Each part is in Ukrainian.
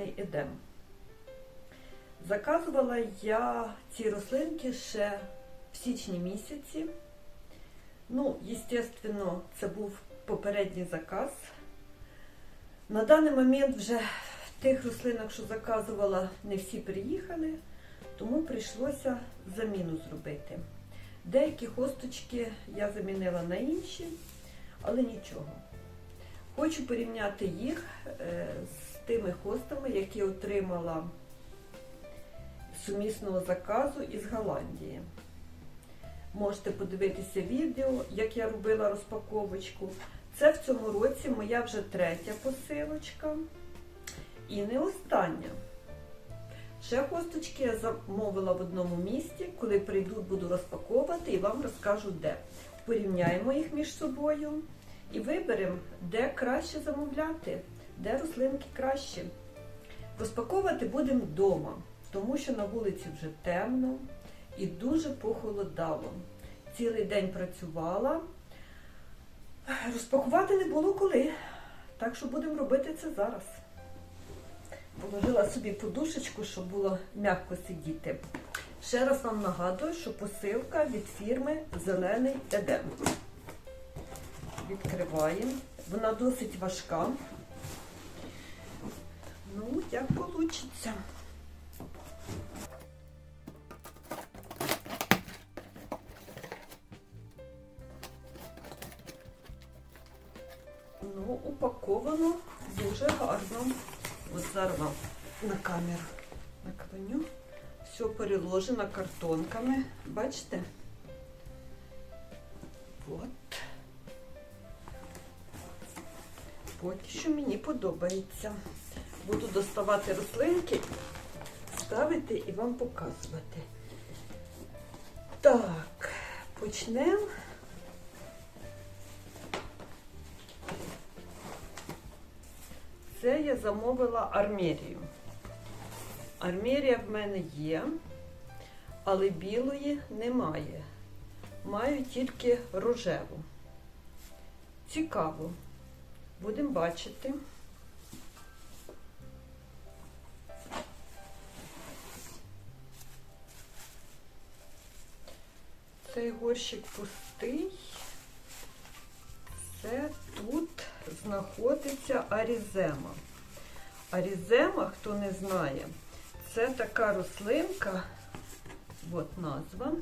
Зелений Едем. Заказувала я ці рослинки ще в січні місяці. Ну, звісно, це був попередній заказ. На даний момент вже тих рослинок, що заказувала, не всі приїхали, тому прийшлося заміну зробити. Деякі хосточки я замінила на інші, але нічого. Хочу порівняти їх е, з тими хостами, які отримала сумісного заказу із Голландії. Можете подивитися відео, як я робила розпаковочку. Це в цьому році моя вже третя посилочка. І не остання. Ще хосточки я замовила в одному місті. Коли прийду, буду розпаковувати і вам розкажу де. Порівняємо їх між собою і виберемо, де краще замовляти, де рослинки краще. Розпаковувати будемо вдома, тому що на вулиці вже темно і дуже похолодало. Цілий день працювала. Розпакувати не було коли. Так що будемо робити це зараз. Положила собі подушечку, щоб було м'яко сидіти. Ще раз вам нагадую, що посилка від фірми Зелений Едем. Відкриваємо. Вона досить важка. Як вийде. Ну, упаковано дуже гарно. От зараз вам на камеру наклоню. Все переложено картонками. Бачите? От. Поки що мені подобається. Буду доставати рослинки, ставити і вам показувати. Так, почнемо. Це я замовила армерію. Армерія в мене є, але білої немає. Маю тільки рожеву. Цікаво. Будемо бачити. Цей горщик пустий. Це тут знаходиться арізема. Арізема, хто не знає, це така рослинка, от назва.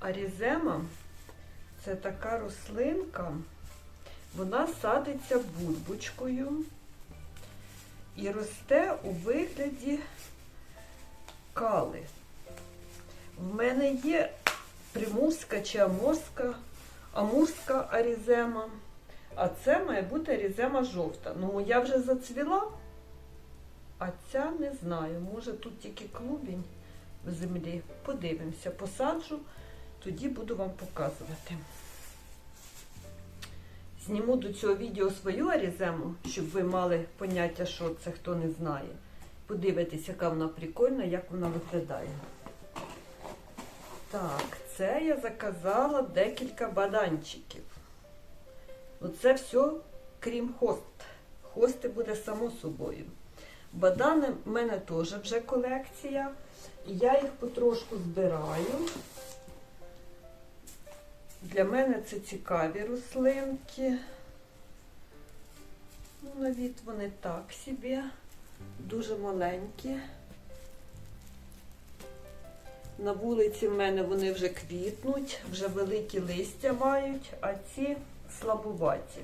Арізема це така рослинка, вона садиться бульбочкою і росте у вигляді кали. В мене є примурська чи амурська, амурська арізема. А це має бути арізема жовта. Ну, моя вже зацвіла, а ця не знаю. Може тут тільки клубінь в землі. Подивимося, посаджу, тоді буду вам показувати. Зніму до цього відео свою арізему, щоб ви мали поняття, що це хто не знає. Подивитесь, яка вона прикольна, як вона виглядає. Так, це я заказала декілька баданчиків. Оце все, крім хост. Хости буде само собою. Бадани в мене теж вже колекція. Я їх потрошку збираю. Для мене це цікаві рослинки. Ну, на вони так собі, дуже маленькі. На вулиці в мене вони вже квітнуть, вже великі листя мають, а ці слабуваті.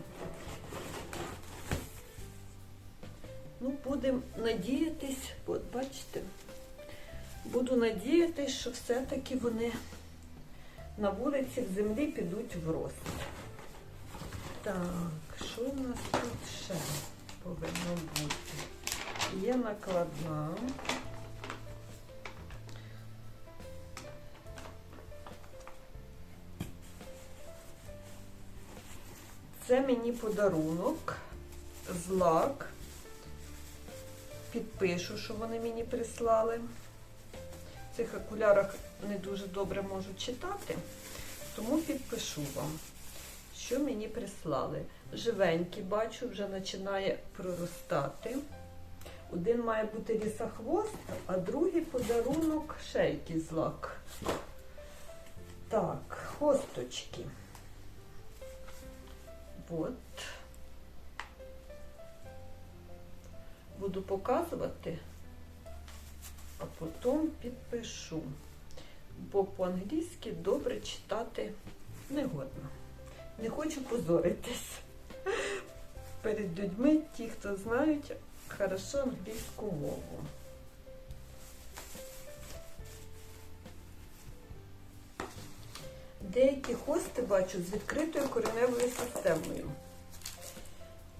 Ну, будемо надіятись, от бачите, буду надіятись, що все-таки вони на вулиці в землі підуть в рост. Так, що в нас тут ще повинно бути? Є накладна. Це мені подарунок, злак. Підпишу, що вони мені прислали. В цих окулярах не дуже добре можу читати, тому підпишу вам, що мені прислали. Живенький, бачу, вже починає проростати. Один має бути лісохвост, а другий подарунок ще якийсь злак. Так, хосточки. От. Буду показувати, а потім підпишу. Бо по-англійськи добре читати не годно. Не хочу позоритись перед людьми, ті, хто знають хорошо англійську мову. Деякі хости бачу з відкритою кореневою системою.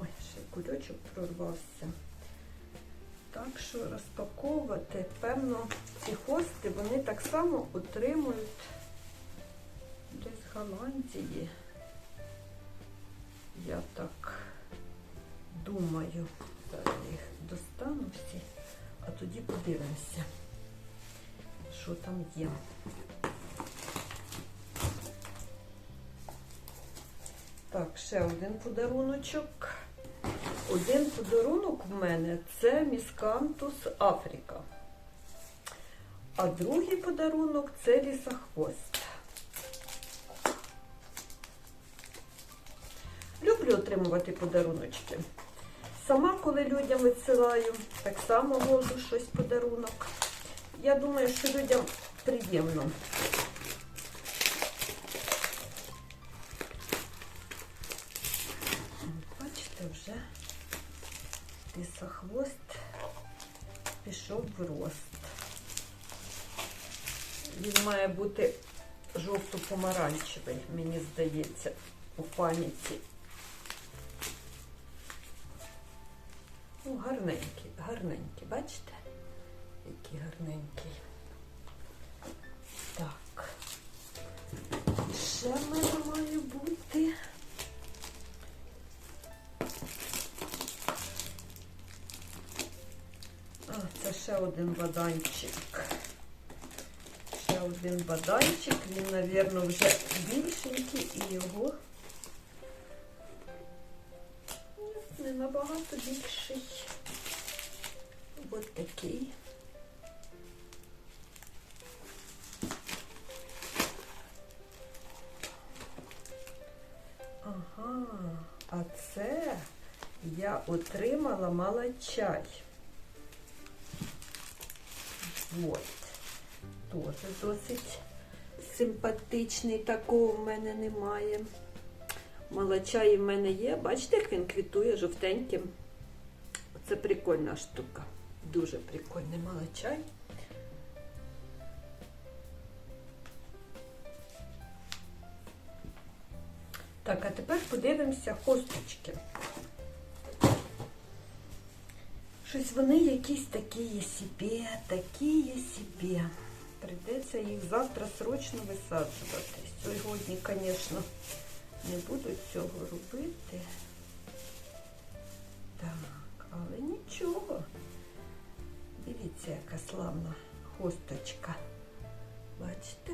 Ой, ще кульочок прорвався. Так що розпаковувати, певно, ці хости вони так само отримують десь Голландії. Я так думаю. Достану всі, а тоді подивимося, що там є. Так, ще один подаруночок. Один подарунок в мене це міскантус Африка. А другий подарунок це лісохвост. Люблю отримувати подаруночки. Сама, коли людям відсилаю, так само вожу щось подарунок. Я думаю, що людям приємно. Бачите, вже лісохвост пішов в рост. Він має бути жовто-помаранчевий, мені здається, у пам'яті. Гарненький, гарненький, бачите? Який гарненький. Так. Ще в мене має бути. А, це ще один баданчик. Ще один баданчик. Він, мабуть, вже більшенький і його не набагато більший. Такий. Ага, а це я отримала малачай. Вот. Тоже досить симпатичний, такого в мене немає. Малачай в мене є. Бачите, як він квітує жовтеньким. Це прикольна штука. Дуже прикольний малачай. Так, а тепер подивимося хосточки. Щось вони якісь такі є собі, такі є собі. Прийдеться їх завтра срочно висаджувати. Сьогодні, звісно, не буду цього робити. Дивіться, яка славна хосточка. Бачите?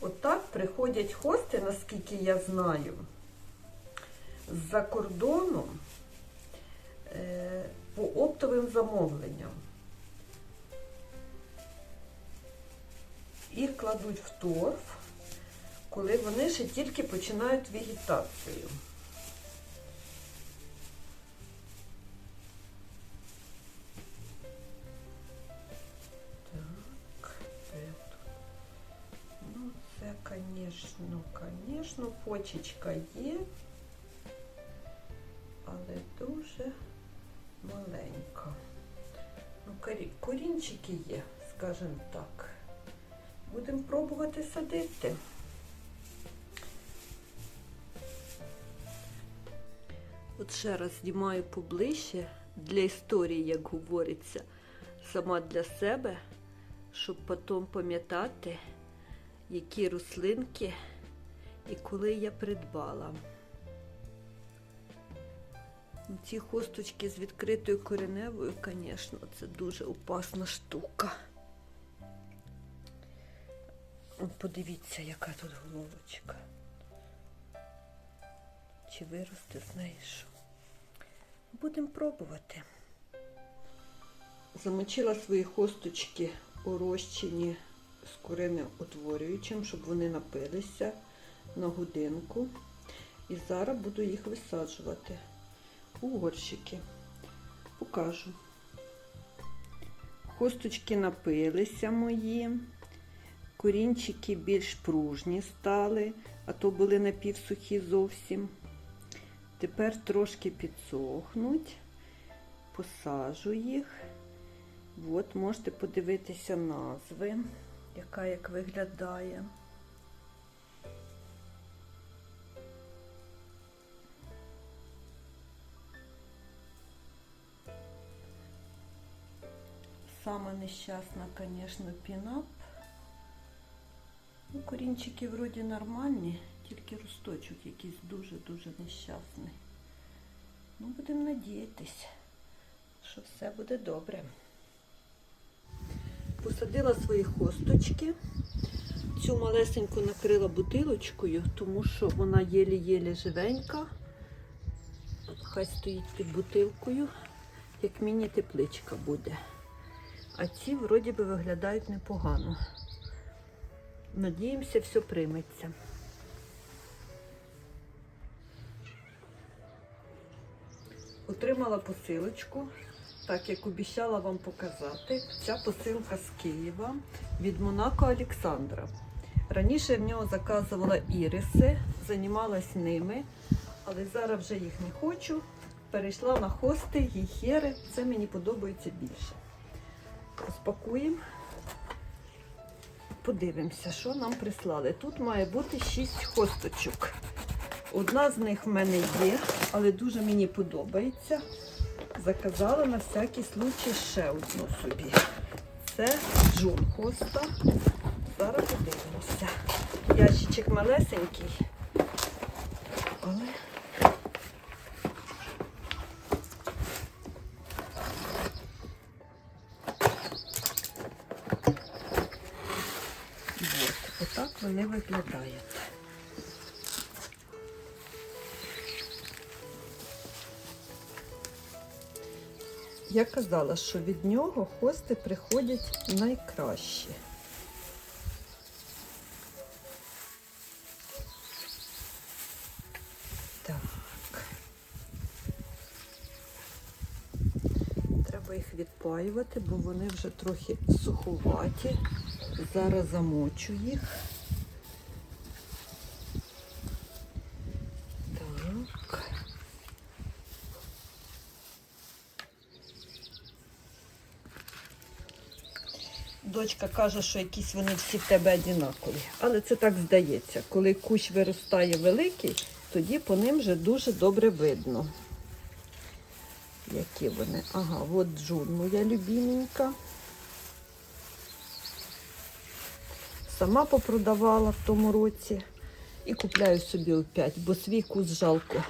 Отак приходять хости, наскільки я знаю, з-за кордону е, по оптовим замовленням. Їх кладуть в торф, коли вони ще тільки починають вегетацію. Так. Ну, звісно, звісно, почечка є, але дуже маленька. Ну, корінчики є, скажімо так. Будемо пробувати садити. От ще раз знімаю поближче для історії, як говориться, сама для себе, щоб потім пам'ятати, які рослинки і коли я придбала. Ці хосточки з відкритою кореневою, звісно, це дуже опасна штука. Подивіться, яка тут головочка. Чи виросте з неї що? Будемо пробувати. Замочила свої хосточки у розчині з коренеутворюючим, щоб вони напилися на годинку. І зараз буду їх висаджувати у горщики. Покажу. Хосточки напилися мої, корінчики більш пружні стали, а то були напівсухі зовсім. Тепер трошки підсохнуть, посажу їх. От, можете подивитися назви, яка як виглядає. Саме нещасна, звісно, пінап. Ну, корінчики вроді нормальні, тільки росточок якийсь дуже-дуже нещасний. Ну, будемо надіятись, що все буде добре. Посадила свої хосточки. Цю малесеньку накрила бутилочкою, тому що вона єлі-єлі живенька. Хай стоїть під бутилкою, як міні-тепличка буде. А ці вроді би виглядають непогано. Надіємося, все прийметься. Отримала посилочку, так як обіцяла вам показати. Ця посилка з Києва від Монако Олександра. Раніше в нього заказувала іриси, займалась ними, але зараз вже їх не хочу. Перейшла на хости, гіхери. Це мені подобається більше. Розпакуємо. Подивимося, що нам прислали. Тут має бути 6 хосточок. Одна з них в мене є, але дуже мені подобається. Заказала на всякий случай ще одну собі. Це джун хоста. Зараз подивимося. Ящичок малесенький, але от, вони виглядають. Я казала, що від нього хости приходять найкращі. Треба їх відпаювати, бо вони вже трохи суховаті. Зараз замочу їх. Так. Дочка каже, що якісь вони всі в тебе однакові. Але це так здається. Коли кущ виростає великий, тоді по ним вже дуже добре видно. Які вони? Ага, от джун моя любименька. Сама попродавала в тому році і купляю собі опять, бо свій кус жалко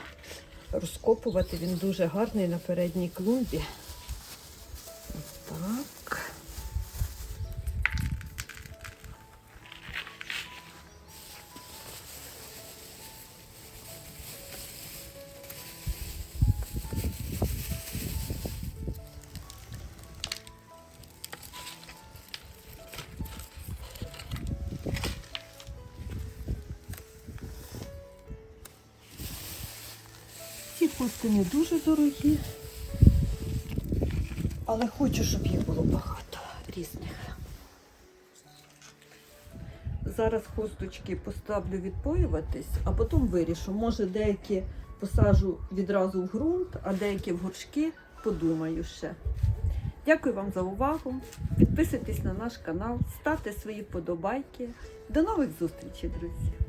розкопувати. Він дуже гарний на передній клумбі. Так. Хости не дуже дорогі, але хочу, щоб їх було багато різних. Зараз хосточки поставлю відпоюватись, а потім вирішу. Може деякі посажу відразу в ґрунт, а деякі в горшки подумаю ще. Дякую вам за увагу. Підписуйтесь на наш канал, ставте свої подобайки. До нових зустрічей, друзі!